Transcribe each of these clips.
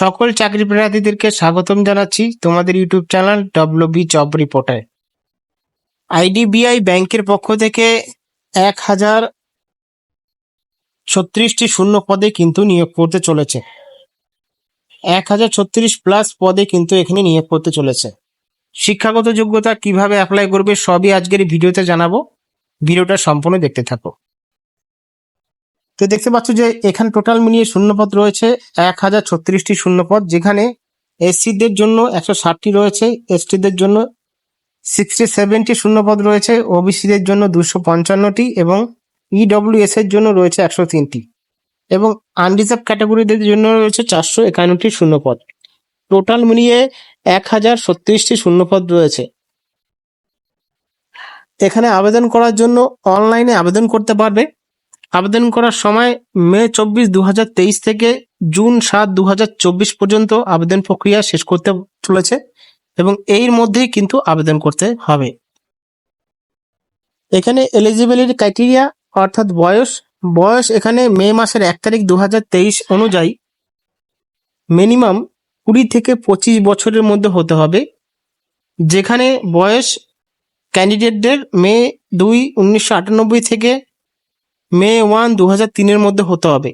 সকল চাকরি প্রার্থীদেরকে স্বাগতম জানাচ্ছি তোমাদের YouTube channel W B job রিপোর্টে আইডিবিআই ব্যাংকের পক্ষ থেকে এক হাজার ছত্রিশটি শূন্য পদে কিন্তু নিয়োগ করতে চলেছে। এক হাজার ছত্রিশ প্লাস পদে কিন্তু এখানে নিয়োগ করতে চলেছে। শিক্ষাগত যোগ্যতা কীভাবে অ্যাপ্লাই করবে সবই আজকের ভিডিওতে জানাব। ভিডিওটা সম্পূর্ণ দেখতে থাকো। তো দেখতে পাচ্ছ যে এখানে টোটাল মিলিয়ে শূন্যপদ রয়েছে, এক হাজার ছত্রিশটি শূন্যপদ, যেখানে এসসিদের জন্য একশো ষাটটি রয়েছে, এসটিদের জন্য সিক্সটি সেভেন্টি শূন্যপদ রয়েছে, ওবিসিদের জন্য দুশো পঞ্চান্নটি এবং ইডব্লিউএস এর জন্য রয়েছে একশো তিনটি। এবং আনরিজার্ভ ক্যাটাগরিদের জন্য রয়েছে চারশো একান্নটি শূন্যপদ। টোটাল মিলিয়ে এক হাজার ছত্রিশটি শূন্যপদ রয়েছে। এখানে আবেদন করার জন্য অনলাইনে আবেদন করতে পারবে। আবেদন করার সময় মে চব্বিশ দু থেকে জুন সাত দু পর্যন্ত আবেদন প্রক্রিয়া শেষ করতে চলেছে এবং এর মধ্যেই কিন্তু আবেদন করতে হবে। এখানে এলিজিবিলিটি ক্রাইটেরিয়া অর্থাৎ বয়স বয়স এখানে মে মাসের এক তারিখ দু অনুযায়ী মিনিমাম কুড়ি থেকে পঁচিশ বছরের মধ্যে হতে হবে, যেখানে বয়স ক্যান্ডিডেটদের মে দুই উনিশশো থেকে মে ওয়ান দু হাজার তিনের মধ্যে হতে হবে।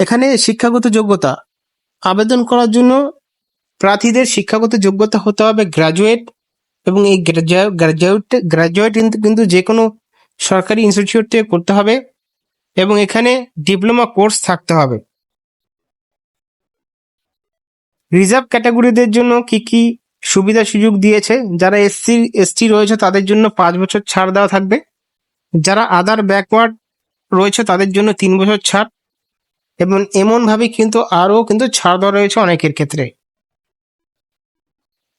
এখানে শিক্ষাগত যোগ্যতা। আবেদন করার জন্য প্রার্থীদের শিক্ষাগত যোগ্যতা হতে হবে গ্রাজুয়েট এবং এই গ্রাজুয়েট গ্রাজুয়েট কিন্তু যে কোনো সরকারি ইনস্টিটিউট থেকে করতে হবে এবং এখানে ডিপ্লোমা কোর্স থাকতে হবে। রিজার্ভ ক্যাটাগরিদের জন্য কি কি সুবিধা সুযোগ দিয়েছে? যারা এসসি এসটি রয়েছে তাদের জন্য পাঁচ বছর ছাড় দেওয়া থাকবে। যারা আদার ব্যাকওয়ার্ড রয়েছে তাদের জন্য তিন বছর ছাড় এবং এমনভাবে কিন্তু আরও কিন্তু ছাড় দেওয়া রয়েছে অনেকের ক্ষেত্রে।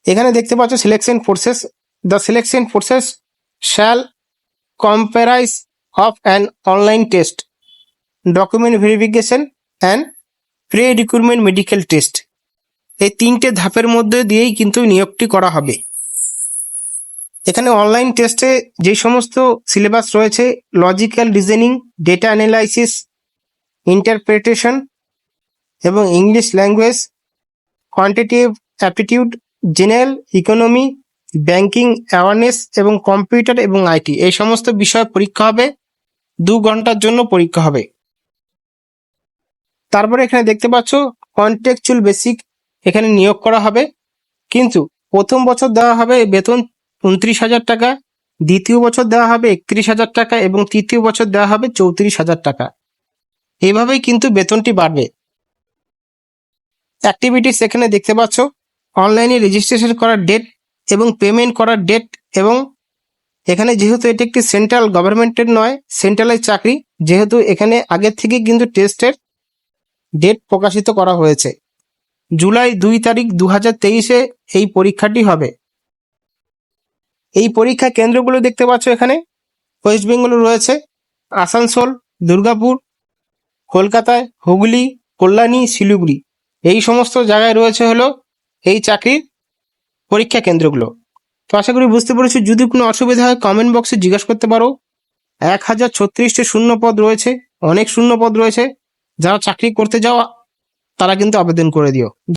এখানে দেখতে পাচ্ছ selection process the selection process shall comprise of an online test document verification and pre recruitment medical test এই তিনটে ধাপের মধ্যে দিয়েই কিন্তু নিয়োগটি করা হবে। এখানে অনলাইন টেস্টে যে সমস্ত সিলেবাস রয়েছে logical reasoning data analysis interpretation এবং English language quantitative aptitude general economy banking awareness এবং কম্পিউটার এবং আইটি এই সমস্ত বিষয় পরীক্ষা হবে। দু ঘণ্টার জন্য পরীক্ষা হবে। তারপরে এখানে দেখতে পাচ্ছ কন্টেকচুয়াল বেসিক এখানে নিয়োগ করা হবে। কিন্তু প্রথম বছর দেওয়া হবে বেতন উনত্রিশ হাজার টাকা, দ্বিতীয় বছর দেওয়া হবে একত্রিশ হাজার টাকা এবং তৃতীয় বছর দেওয়া হবে চৌত্রিশ হাজার টাকা। এভাবেই কিন্তু বেতনটি বাড়বে। অ্যাক্টিভিটিস এখানে দেখতে পাচ্ছ অনলাইনে রেজিস্ট্রেশন করার ডেট এবং পেমেন্ট করার ডেট এবং এখানে যেহেতু এটি একটি সেন্ট্রাল গভর্নমেন্টের নয় সেন্ট্রালের চাকরি, যেহেতু এখানে আগের থেকে কিন্তু টেস্টের ডেট প্রকাশিত করা হয়েছে। জুলাই দুই তারিখ দু হাজার তেইশে এই পরীক্ষাটি হবে। এই পরীক্ষা কেন্দ্রগুলো দেখতে পাচ্ছ এখানে। ওয়েস্ট বেঙ্গলে রয়েছে, আসানসোল, দুর্গাপুর, কলকাতায়, হুগলি, কল্যাণী, শিলিগুড়ি। এই সমস্ত জায়গায় রয়েছে হলো এই চাকরির পরীক্ষা কেন্দ্রগুলো। তো আশা করি বুঝতে পেরেছি, যদি কোনো অসুবিধা হয় কমেন্ট বক্সে জিজ্ঞাসা করতে পারো। এক হাজার ছত্রিশটি শূন্য পদ রয়েছে, অনেক শূন্য পদ রয়েছে। যারা চাকরি করতে যাওয়া তারা কিন্তু আবেদন করে দিও।